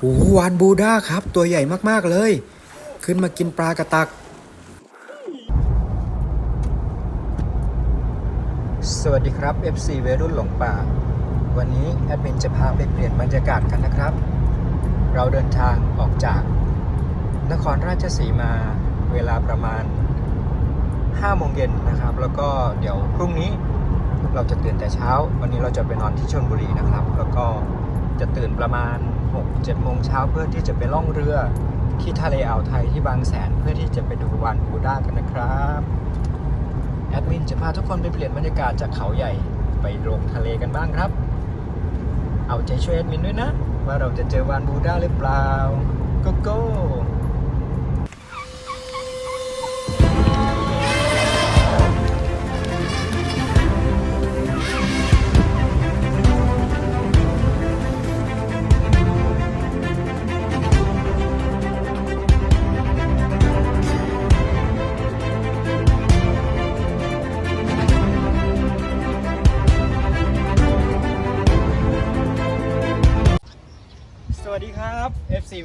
โอ้โหวานบูด้าครับ ตัวใหญ่มาก ๆ เลย ขึ้นมากินปลากระตัก สวัสดีครับ FC เวรุ่นหลงป่า วันนี้แอดมินจะพาไปเปลี่ยนบรรยากาศกันนะครับ เราเดินทางออกจาก นครราชสีมาเวลาประมาณ5โมงเย็นนะครับ แล้วก็เดี๋ยวพรุ่งนี้เราจะตื่นแต่เช้า วันนี้เราจะไปนอนที่ชลบุรีนะครับ แล้วก็จะตื่นประมาณ 6-7โมงเช้าเพื่อที่จะไปล่องเรือที่ทะเลอ่าวไทยที่บางแสนเพื่อที่จะไปดูวานบูด้ากันนะครับแอดมินจะพาทุกคนไปเปลี่ยนบรรยากาศจากเขาใหญ่ไปลงทะเลกันบ้างครับ เอาใจช่วยแอดมินด้วยนะ ว่าเราจะเจอวานบูด้าหรือเปล่าโกโก้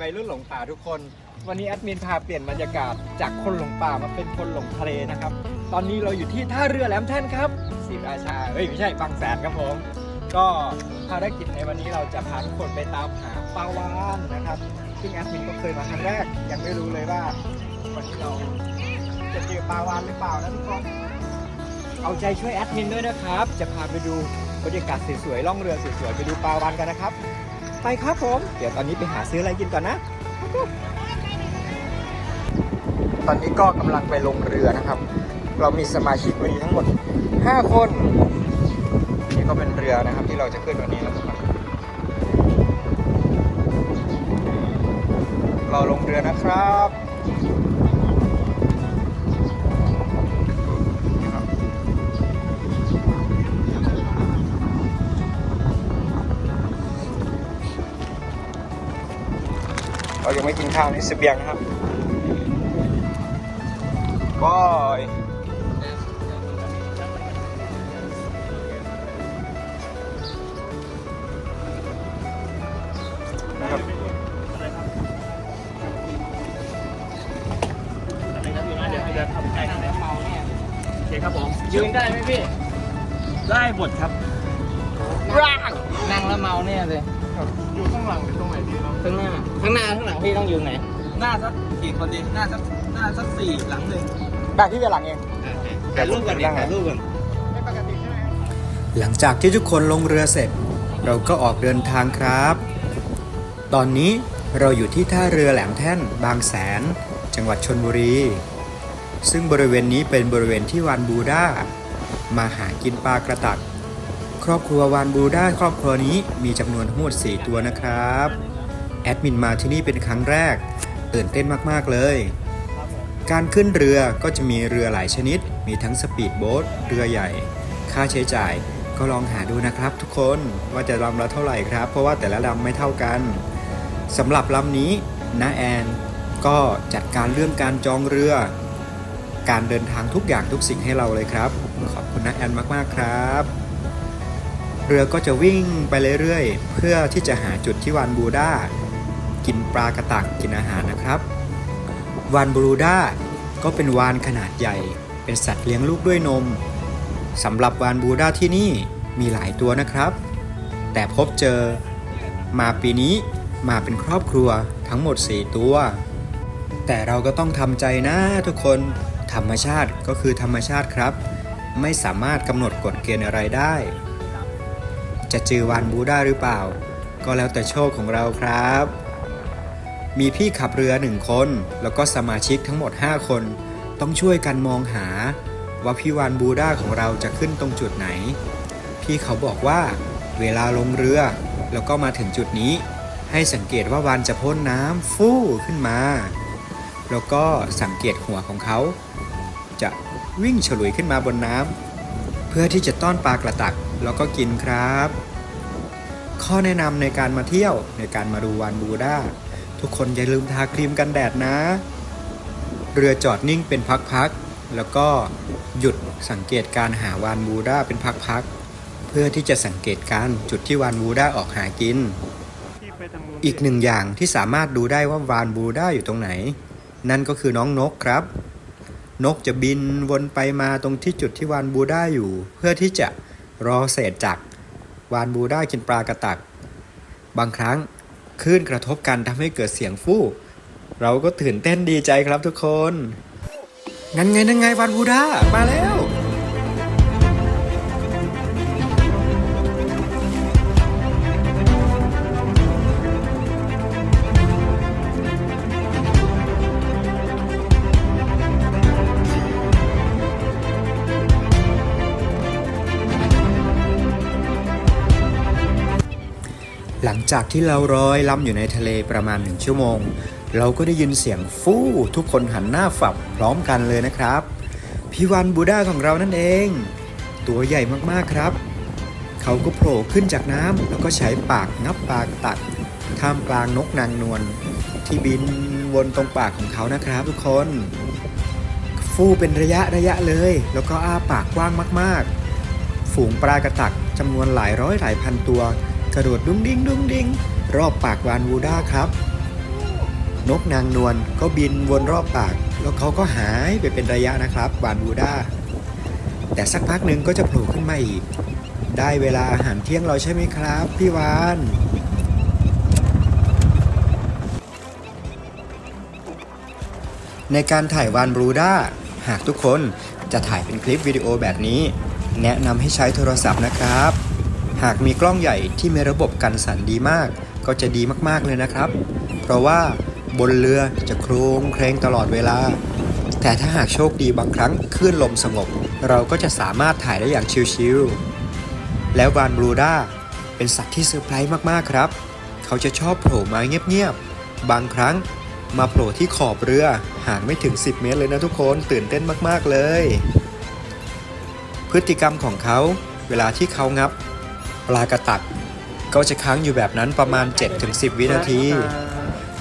วัยรุ่นหลงป่าทุกคน วันนี้แอดมินพาเปลี่ยนบรรยากาศจากคนหลงป่ามาเป็นคนหลงทะเลนะครับ ตอนนี้เราอยู่ที่ท่าเรือแหลมแท่นครับศรีราชาเฮ้ยไม่ใช่บางแสนครับผม ก็ภารกิจในวันนี้เราจะพาทุกคนไปตามหาปลาวานนะครับ ซึ่งแอดมินก็เคยมาครั้งแรก ยังไม่รู้เลยว่าวันนี้เราจะเจอปลาวานหรือเปล่านะทุกคนเอาใจช่วยแอดมินด้วยนะครับ จะพาไปดูบรรยากาศสวยๆล่องเรือสวยๆไปดูปลาวานกันนะครับ ไปครับผม เดี๋ยวตอนนี้ไปหาซื้ออะไรกินก่อนนะ ตอนนี้ก็กำลังไปลงเรือนะครับ เรามีสมาชิกวันนี้ทั้งหมด 5 คน นี่ก็เป็นเรือนะครับที่เราจะขึ้นวันนี้นะครับเราลงเรือนะครับ ไม่กินข้าวนี่เสบียงนะครับบอยนะครับอะไรครับอยู่นะเดี๋ยวเดี๋ยวทำใจกันนะเมาเนี่ยโอเคครับผม ยืนได้ไหมพี่ ได้หมดครับ ร่างนั่งแล้วเมาเนี่ยเลย อยู่ข้างหลังหรือตรงไหนดีเนาะข้างหน้า ข้างหน้าข้างหลังพี่ต้องยืนไหน หน้าสักกี่คนดีหน้าสักหน้าสักสี่หลังหนึ่งได้ที่เวลาเองถ่ายรูปกันดิถ่ายรูปกันหลังจากที่ทุกคนลงเรือเสร็จ เราก็ออกเดินทางครับ ตอนนี้เราอยู่ที่ท่าเรือแหลมแท่น บางแสน จังหวัดชนบุรี ซึ่งบริเวณนี้เป็นบริเวณที่วานบูด้ามาหากินปลากระตัก ครอบครัววานบูด้าครอบครัวนี้มีจำนวนทั้งหมด 4 ตัวนะครับ แอดมินมาที่นี่เป็นครั้งแรก ตื่นเต้นมากๆเลย การขึ้นเรือก็จะมีเรือหลายชนิด มีทั้งสปีดโบ๊ทเรือใหญ่ ค่าใช้จ่ายก็ลองหาดูนะครับทุกคนว่าจะลำละเท่าไหร่ครับ เพราะว่าแต่ละลำไม่เท่ากันสำหรับลำนี้น้าแอนก็จัดการเรื่องการจองเรือ การเดินทางทุกอย่างทุกสิ่งให้เราเลยครับ ขอบคุณน้าแอนมากๆครับ เรือก็จะวิ่งไปเรื่อยๆ เพื่อที่จะหาจุดที่วานบูด้ากินปลากระตักกินอาหารนะครับ วานบูด้าก็เป็นวานขนาดใหญ่ เป็นสัตว์เลี้ยงลูกด้วยนมสำหรับวานบูด้าที่นี่มีหลายตัวนะครับ แต่พบเจอมาปีนี้มาเป็นครอบครัวทั้งหมด 4 ตัว แต่เราก็ต้องทำใจนะทุกคนธรรมชาติก็คือธรรมชาติครับ ไม่สามารถกำหนดกฎเกณฑ์อะไรได้ จะเจอวานบูด้าหรือเปล่า ก็แล้วแต่โชคของเราครับ มีพี่ขับเรือหนึ่งคน แล้วก็สมาชิกทั้งหมด 5 คน ต้องช่วยกันมองหา ว่าพี่วานบูด้าของเราจะขึ้นตรงจุดไหน พี่เขาบอกว่า เวลาลงเรือ แล้วก็มาถึงจุดนี้ ให้สังเกตว่าวานจะพ่นน้ำฟู่ขึ้นมา แล้วก็สังเกตหัวของเขา จะวิ่งฉลุยขึ้นมาบนน้ำ เพื่อที่จะต้อนปลากระตักแล้วก็กินครับ ข้อแนะนำในการมาเที่ยวในการมาดูวานบูด้าทุกคนอย่าลืมทาครีมกันแดดนะ เรือจอดนิ่งเป็นพักๆแล้วก็หยุดสังเกตการหาวานบูด้าเป็นพักๆเพื่อที่จะสังเกตการจุดที่วานบูด้าออกหากิน อีกหนึ่งอย่างที่สามารถดูได้ว่าวานบูด้าอยู่ตรงไหน นั่นก็คือน้องนกครับ นกจะบินวนไปมาตรงที่จุดที่วานบูด้าอยู่ เพื่อที่จะรอเศษจากวานบูด้ากินปลากระตัก บางครั้งคลื่นกระทบกันทำให้เกิดเสียงฟู่ เราก็ตื่นเต้นดีใจครับทุกคนนั่นไงนั่นไงวานบูด้ามาแล้ว หลังจากที่เรารอยล่ำอยู่ในทะเลประมาณหนึ่งชั่วโมง เราก็ได้ยินเสียงฟู่ทุกคนหันหน้าฝับพร้อมกันเลยนะครับพี่วันบูด้าของเรานั่นเอง ตัวใหญ่มากๆครับ เขาก็โผล่ขึ้นจากน้ำแล้วก็ใช้ปากงับปากตัด ท่ามกลางนกนางนวลที่บินวนตรงปากของเขานะครับทุกคน ฟู่เป็นระยะระยะเลย แล้วก็อ้าปากกว้างมากๆ ฝูงปลากระตักจำนวนหลายร้อยหลายพันตัว กระโดดดุ้งดิ้งดุ้งดิ้งรอบปากวานวูด้าครับ นกนางนวลก็บินวนรอบปาก แล้วเขาก็หายไปเป็นระยะนะครับ วานวูด้า แต่สักพักหนึ่งก็จะโผล่ขึ้นมาอีก ได้เวลาอาหารเที่ยงเราใช่ไหมครับ พี่วานในการถ่ายวานบรูด้าหากทุกคนจะถ่ายเป็นคลิปวิดีโอแบบนี้ แนะนำให้ใช้โทรศัพท์นะครับ หากมีกล้องใหญ่ที่มีระบบกันสั่นดีมาก ก็จะดีมากๆเลยนะครับ เพราะว่าบนเรือจะโครงเครงตลอดเวลา แต่ถ้าหากโชคดีบางครั้งคลื่นลมสงบ เราก็จะสามารถถ่ายได้อย่างชิลๆ แล้ววานบรูด้าเป็นสัตว์ที่เซอร์ไพรส์มากๆครับ เขาจะชอบโผล่มาเงียบๆ บางครั้งมาโผล่ที่ขอบเรือห่างไม่ถึง 10 เมตรเลยนะทุกคนตื่นเต้นมากๆเลย พฤติกรรมของเขา เวลาที่เขางับ ปลากระตัก ก็จะค้างอยู่แบบนั้นประมาณ 7-10 วินาที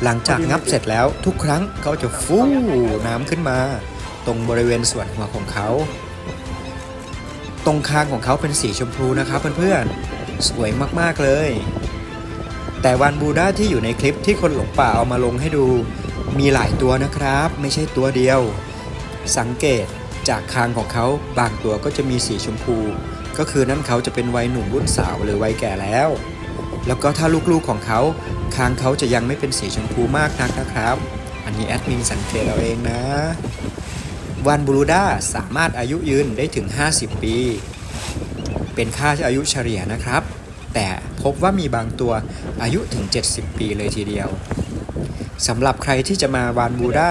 หลังจากงับเสร็จแล้วทุกครั้งเขาจะฟูน้ำขึ้นมา ตรงบริเวณส่วนหัวของเขา ตรงคางของเขาเป็นสีชมพูนะครับเพื่อนๆสวยมากๆเลย แต่วานบูด้าที่อยู่ในคลิปที่คนหลงป่าเอามาลงให้ดูมีหลายตัวนะครับ ไม่ใช่ตัวเดียว สังเกตจากคางของเขาบางตัวก็จะมีสีชมพู ก็คือนั่นเขาจะเป็นวัยหนุ่มรุ่นสาวหรือวัยแก่แล้ว แล้วก็ถ้าลูกๆของเขาคางเขาจะยังไม่เป็นสีชมพูมากนักนะครับ อันนี้แอดมินสังเกตเอาเองนะวันบูรูด้าสามารถอายุยืนได้ถึง 50 ปี เป็นค่าอายุเฉลี่ยนะครับ แต่พบว่ามีบางตัวอายุถึง 70 ปีเลยทีเดียวสำหรับใครที่จะมาวานบูด้า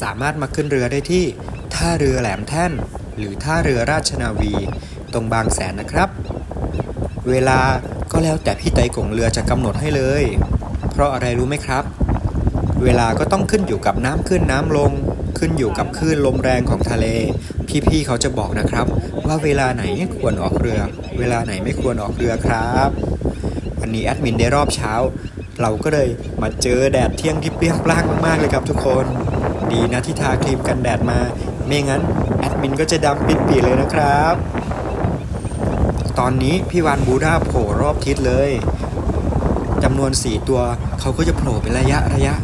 สามารถมาขึ้นเรือได้ที่ท่าเรือแหลมแท่น หรือท่าเรือราชนาวี ตรงบางแสนนะครับ เวลาก็แล้วแต่พี่ไตกงเรือจะกำหนดให้เลย เพราะอะไรรู้ไหมครับ เวลาก็ต้องขึ้นอยู่กับน้ำขึ้นน้ำลง ขึ้นอยู่กับคลื่นลมแรงของทะเล พี่ๆเขาจะบอกนะครับ ว่าเวลาไหนควรออกเรือ เวลาไหนไม่ควรออกเรือครับวันนี้แอดมินได้รอบเช้า เราก็เลยมาเจอแดดเที่ยงที่เปรี้ยงปร้างมากๆเลยครับทุกคน ดีนะที่ทาครีมกันแดดมา ไม่งั้นแอดมินก็จะดำปิดปีเลยนะครับ ตอนนี้พี่วานบูด้าโผล่รอบทิศเลยจำนวน 4 ตัวเขาก็จะโผล่เป็นระยะระยะ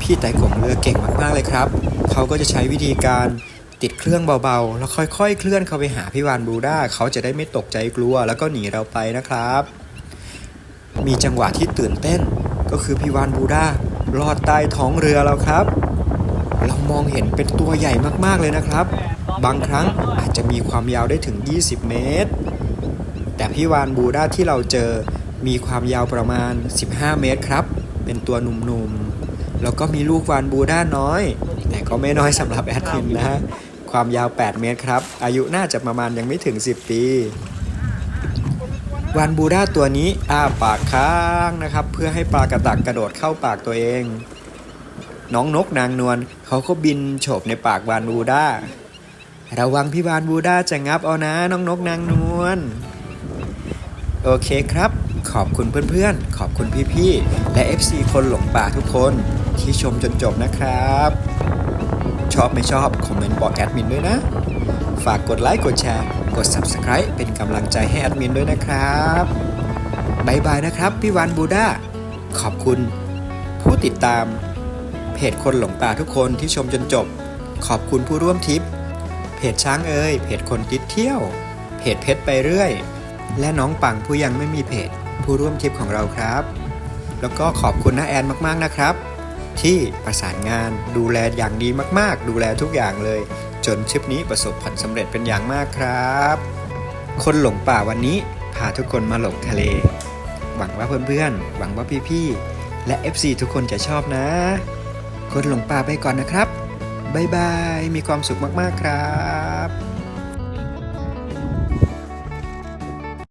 พี่ไต่กงเรือเก่งมากๆเลยครับ เขาก็จะใช้วิธีการติดเครื่องเบาๆ แล้วค่อยๆ เคลื่อนเข้าไปหาพี่วานบูด้าเขาจะได้ไม่ตกใจกลัว แล้วก็หนีเราไปนะครับ มีจังหวะที่ตื่นเต้น ก็คือพี่วานบูด้ารอดใต้ท้องเรือแล้วครับ เรามองเห็นเป็นตัวใหญ่มากๆเลยนะครับ บางครั้งอาจจะมีความยาวได้ถึง 20 เมตร แต่พี่วานบูด้าที่เราเจอมีความยาวประมาณ 15 เมตรครับ เป็นตัวหนุ่มๆ แล้วก็มีลูกวานบูด้าน้อย แต่ก็ไม่น้อยสำหรับแอดมินนะความยาว 8 เมตรครับ อายุน่าจะประมาณยังไม่ถึง 10 ปีวานบูด้าตัวนี้อ้าปากค้างนะครับ เพื่อให้ปลากระตักกระโดดเข้าปากตัวเอง น้องนกนางนวลเขาก็บินโฉบในปากวานบูด้าระวังพี่วานบูด้าจะงับเอานะน้องนกนางนวล โอเคครับ ขอบคุณเพื่อนๆ ขอบคุณพี่ๆ และ FC คนหลงป่าทุกคนที่ชมจนจบนะครับ ชอบไม่ชอบคอมเมนต์บอกแอดมินด้วยนะ ฝากกดไลค์กดแชร์ กด Subscribe เป็นกำลังใจให้แอดมินด้วยนะครับบายบายนะครับ พี่วานบูด้าขอบคุณ ผู้ติดตาม เพจคนหลงป่าทุกคนที่ชมจนจบ ขอบคุณผู้ร่วมทริป เพจช้างเอ่ยเพจคนติดเที่ยว เพจเพชรไปเรื่อย และน้องปังผู้ยังไม่มีเพจ ผู้ร่วมทริปของเราครับ แล้วก็ขอบคุณน้าแอนมากๆนะครับ ที่ประสานงานดูแลอย่างดีมากๆ ดูแลทุกอย่างเลย จนทริปนี้ประสบผลสำเร็จเป็นอย่างมากครับ คนหลงป่าวันนี้พาทุกคนมาหลงทะเล หวังว่าเพื่อนๆ หวังว่าพี่ๆ และ FC ทุกคนจะชอบนะ คนหลงป่าไปก่อนนะครับ บ๊ายบาย มีความสุขมากๆครับ